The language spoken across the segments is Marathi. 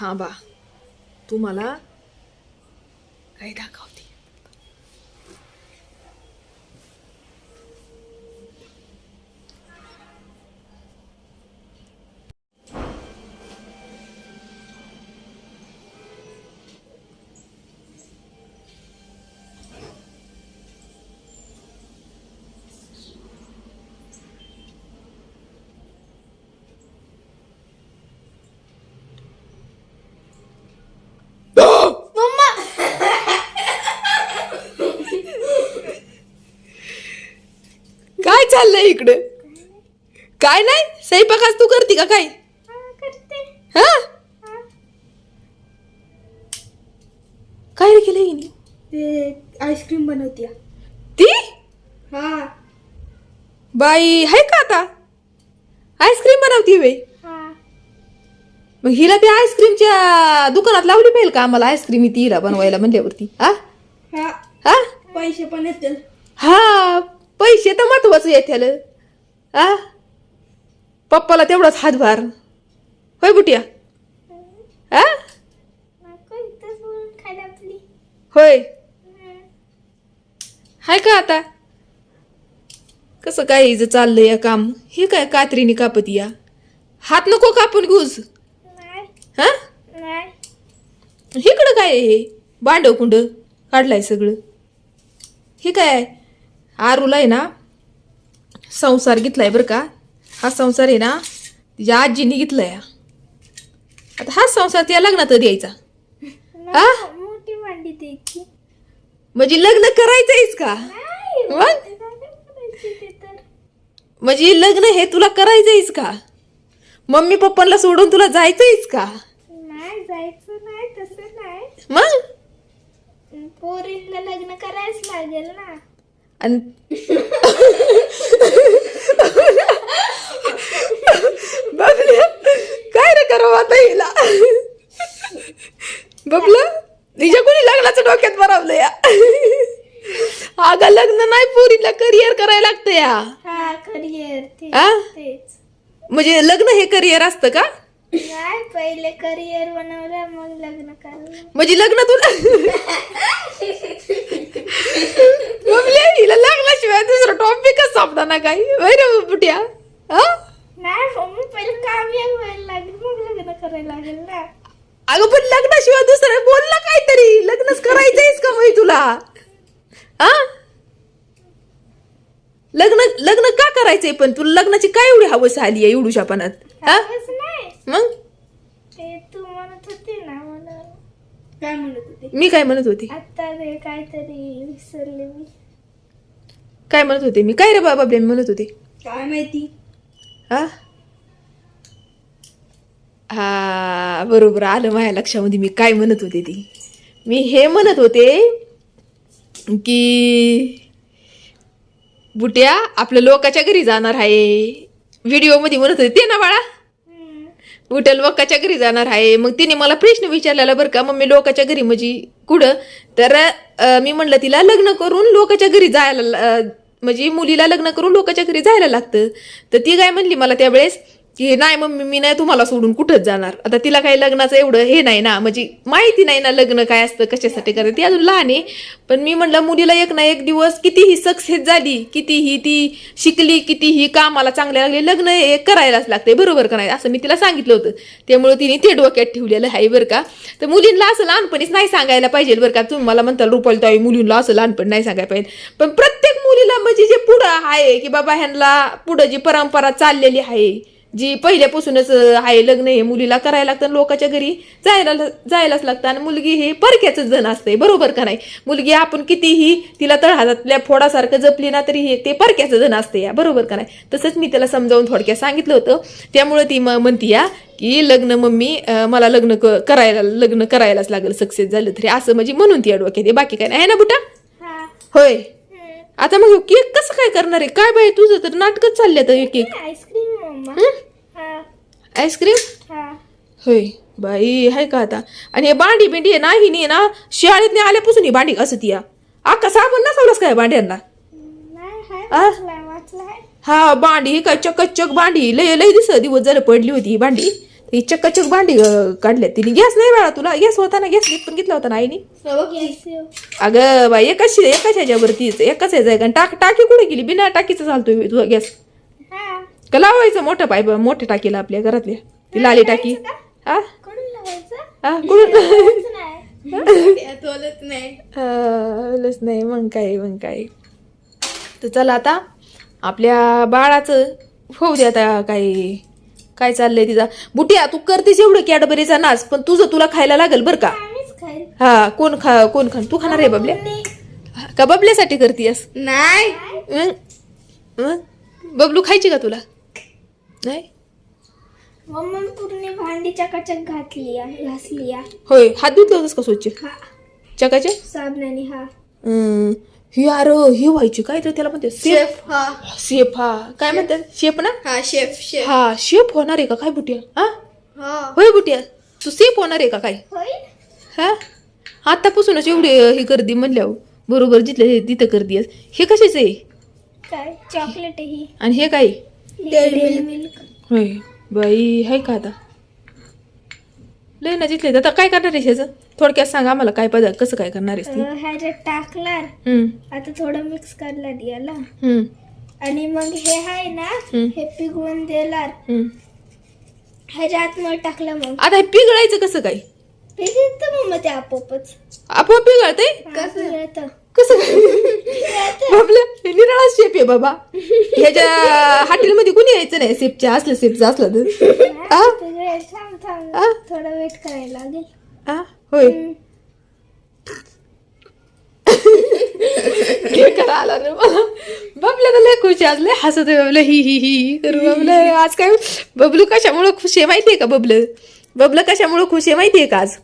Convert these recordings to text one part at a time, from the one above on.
थांबा. तू मला काय दाखवते चाललंय इकडं. काय नाही? स्वयंपाक आज तू करते का काय हा? काय रे केलं हिने? ते आईस्क्रीम बनवते ती? हा. बाई आहे का आता? आईस्क्रीम बनवती वे हा. मग हिला त्या आईस्क्रीमच्या दुकानात लावली पाहिजे का आम्हाला? आईस्क्रीम ती हिला बनवायला म्हणल्यावरती. हा? हा. हा? पैसे पण येतील. हा. पैसे तर महत्वाचं आहे त्याला. आ? पप्पाला तेवढाच हातभार. होय बुटिया? आ? होय. हाय का आता? कसं काय हिचं चाललंय या काम? हे काय कात्रीने कापत या? हात नको कापून घुस नाही हा? इकडं काय आहे हे? बांडव कुंड काढलाय सगळं. हे काय आहे? आरूला आहे ना संसार घेतलाय बरं का? हा संसार आहे ना तिच्या आजीने घेतलाय. आता हा संसार त्या लग्नात द्यायचा हा मोठी मांडी द्यायची. म्हणजे लग्न करायचंयच का? मग? म्हणजे लग्न हे तुला करायचंयच का? मम्मी पप्पांना सोडून तुला जायचंयच का? नाही जायचं नाही तसं नाही. मग? पोरींना लग्न करायच लागेल ना. आणि बबल्या काय रे करावं आता हिला? बबला तिच्या कोणी लग्नाचं डोक्यात भरावलं या? अगं लग्न नाही पोरीला करिअर करायला लागतं या. हा करिअर ते आ? तेच. म्हणजे लग्न हे करिअर असतं का? नाही पहिले करिअर बनवलं मग लग्न करायला म्हणजे लग्न तुला दुसरं टॉपिकच सापडा ना काही वय रे बुट्या हा नाही मम्मी पहिले कामयाब व्हायला लागेल. मग लग्न करायला लागेल ना. अगं पण लग्नाशिवाय दुसरं बोल ना काहीतरी. लग्नच करायचंयच का मग तुला? हा लग्न लग्न का करायचंय पण? तुला लग्नाची काय एवढी हवस आली आहे हा हवस नाही. मग? ते तू म्हणत होती ना मला काय म्हणत होती? मी काय म्हणत होते? आता ते काहीतरी विसरले मी. काय म्हणत होते? मी काय रे बाबा मी म्हणत होते? काय माहिती? हा? हा बरोबर आलं माझ्या लक्षामध्ये. मी काय म्हणत होते ती? मी हे म्हणत होते की बुट्या आपल्या लोकाच्या घरी जाणार आहे. व्हिडिओमध्ये म्हणत होते ते ना बाळा? बुट्या लोकाच्या घरी जाणार आहे. मग तिने मला प्रश्न विचारलेला बरं का मग मी लोकाच्या घरी म्हणजे कुठं? तर मी म्हणलं तिला लग्न करून लोकाच्या घरी जायला म्हणजे मुलीला लग्न करून लोकांच्या घरी जायला लागतं. तर ती काय म्हणली मला त्यावेळेस की नाही मम्मी मी नाही तुम्हाला सोडून कुठंच जाणार. आता तिला काही लग्नाचं एवढं हे नाही ना म्हणजे माहिती नाही ना लग्न काय असतं कशासाठी करायचं ती अजून लहान आहे. पण मी म्हणलं मुलीला एक ना एक दिवस कितीही सक्सेस झाली कितीही ती शिकली कितीही कामाला चांगले लागले लग्न हे करायलाच लागते बरोबर का नाही? असं मी तिला सांगितलं होतं. त्यामुळे तिने ते डोक्यात ठेवलेलं आहे बरं का. तर मुलींना असं लहानपणीच नाही सांगायला पाहिजे बरं का. तुम्ही मला म्हणता रुपाली ताई मुलींना असं लहानपण नाही सांगायला पाहिजे. पण प्रत्येक मुलीला म्हणजे जे पुढं आहे की बाबा ह्यांना पुढं जी परंपरा चाललेली आहे जी पहिल्यापासूनच आहे लग्न हे मुलीला करायला लागतं लोकांच्या घरी जायला जायलाच लागतं. आणि मुलगी हे परक्याच जण असते बरोबर का नाही? मुलगी आपण कितीही तिला तळहातातल्या फोडासारखं जपली ना तरी हे ते परक्याचं जण असते या बरोबर का नाही? तसंच मी त्याला समजावून थोडक्यात सांगितलं होतं. त्यामुळे ती म म्हणती या की लग्न मम्मी मला लग्न क- करायला लग्न करायलाच लागेल सक्सेस झालं तरी. असं म्हणजे म्हणून ती डोक्यात आहे. बाकी काय नाही. आहे ना बुटा? हा. होय. आता मग केक कसं काय करणार आहे? काय बाई तुझं तर नाटकच चाललं तर केक आईस्क्रीम आईस्क्रीम हा? होय बाई हाय का आता? आणि हे भांडी बिंडी आहे ना ही नाही ना शाळेत नाही आल्यापासून ही भांडी असं ती या. अक्का साबण नसावलाच काय भांड्यांना? हा भांडी ही काय चकचक भांडी. लय लय दिवस दिवस झालं पडली होती ही भांडी. ही चक्काचक भांडी अं, काढल्यात तिने. गॅस नाही बाळा तुला गॅस होता ना गॅस पण घेतला होता ना आईने. अगं बाई एकाच एकाच ह्याच्यावरतीच एकाच ह्याचा आहे. का टाक टाकी कुठे गेली? बिना टाकीचं चालतोय तुझा गॅस. हा का लावायचं मोठं पाईप मोठ्या टाकीला आपल्या घरातल्या ती लाली टाकी. हा? हा कुठून नाही. हा, मग काय मग काय? तर चला आता आपल्या बाळाचं होऊ दे आता काय काय चाललंय तिचा. बुटिया तू करतेस एवढं कॅडबरीचा नाच पण तुझं तुला खायला लागेल बरं का? हा कोण खा कोण खा तू खाणार आहे बबल्या? का बबल्यासाठी करतीयस? नाही. बबलू खायची का तुला? नाही. मम्मी पूर्ण भांडी चकाचक घातली आहे घासली आहे. होय हात धुतलं होतंस का स्वच्छ? हा. चकाच्या साबणाने हा. हम्म, ही अर ही व्हायची काय तर त्याला म्हणते सेफ हा. शेप हा. काय म्हणतात? शेप ना? हा शेफ शेफ हा शेप होणार आहे का? काय बुटिया हा? हा. होय बुटिया तू सेफ होणार आहे का काय? होईल हा? आतापासूनच एवढी ही गर्दी म्हणल्यावर बरोबर जिथलं ते तिथं गर्दी आहे. हे कशाचं आहे? काय? चॉकलेट आहे ही. आणि हे काय? डेअरी मिल्क होय. बाई हाय का आता? लय ना जिथले आता काय करणार आहेस ह्याचं? थोडक्यात सांग आम्हाला काय पदार्थ कसं काय करणार आहेस ती? ह्याच्यात टाकणार. हम्म, आता थोडं मिक्स करणार याला. हम्म, आणि मग हे आहे ना हम्म. हे पिघळून देणार. हम्म. ह्याच्या आतमध्ये टाकलं मग. आता हे पिघळायचं कसं काय? पिघळतं मग ते आपोआपच. आपोआप पिघळतंय कसं पिघळतं कसं बाबल्या हे निराळा शेप आहे बाबा. ह्याच्या हॉटेलमध्ये कुणी यायचं नाही? सेपच्या असलं सेपचं असलं तर. आ? थोडं वेट करायला लागेल. आ? होय. हे करा आला रे मला. बबल्या तर लय खुश आहे. आज लय हसत आहे बबल्या ही ही ही करू बबल्या आज काय? बबलू कशामुळं खुश आहे माहितीये का बबलं? बबलं कशामुळं खुश आहे माहितीये का आज?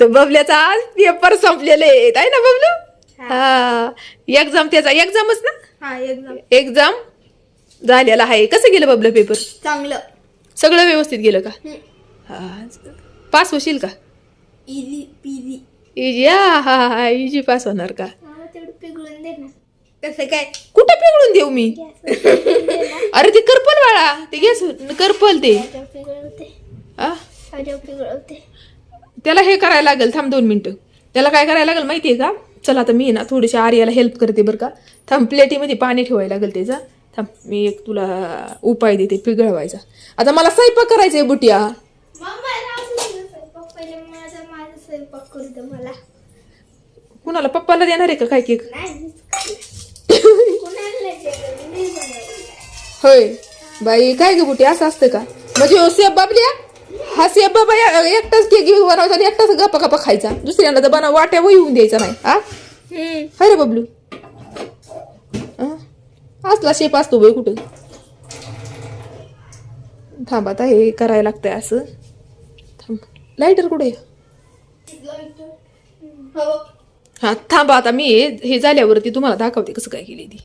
तर बबल्याचा आज पेपर संपलेले आहेत. आहे ना बबलू? हा. एक्झाम त्याचा एक्झामच ना? हा एकदम एक्झाम झालेला आहे. कसं गेलं बबलं पेपर चांगलं. सगळं व्यवस्थित गेलं का? हा पास होशील का? इझी पिझी इजी हा हा हा इजी पास होणार का? तेवढं पिघळून दे ना. कसं काय? कुठं पिघळून देऊ मी? अरे ते करपल बाळा. ते गॅस करपल ते. पिघळवते. आ? ह्याच्यावर पिघळवते. त्याला हे करायला लागेल. थांब दोन मिनिटं. त्याला काय करायला लागेल माहितीये का? चला आता मी ना थोडीशी आर्याला हेल्प करते बरं का. थांब प्लेटीमध्ये पाणी ठेवायला लागेल त्याचा. थांब मी एक तुला उपाय देते पिघळवायचा. आता मला स्वयंपाक करायचंय बुटिया. पहिले माझा माझा स्वयंपाक करू दे मला. कुणाला? पप्पाला देणार आहे का काय केक. होय. बाई काय ग बुटी असं असतं का? म्हणजे बाबल्या हा सेब बाबा या- एकटाच केक बनवायचा आणि एकटाच गप्पा गप्पा खायचा. दुसऱ्यांना तर बनव वाट्या वही होऊन द्यायचा नाही हा? रे बबलू. हा? असला शेप असतो बाई कुठं? थांब आता हे करायला लागतंय असं. थांब. लाईटर कुठे? हो हा थांबा आता मी हे- हे झाल्यावरती तुम्हाला दाखवते कसं काय केली ती.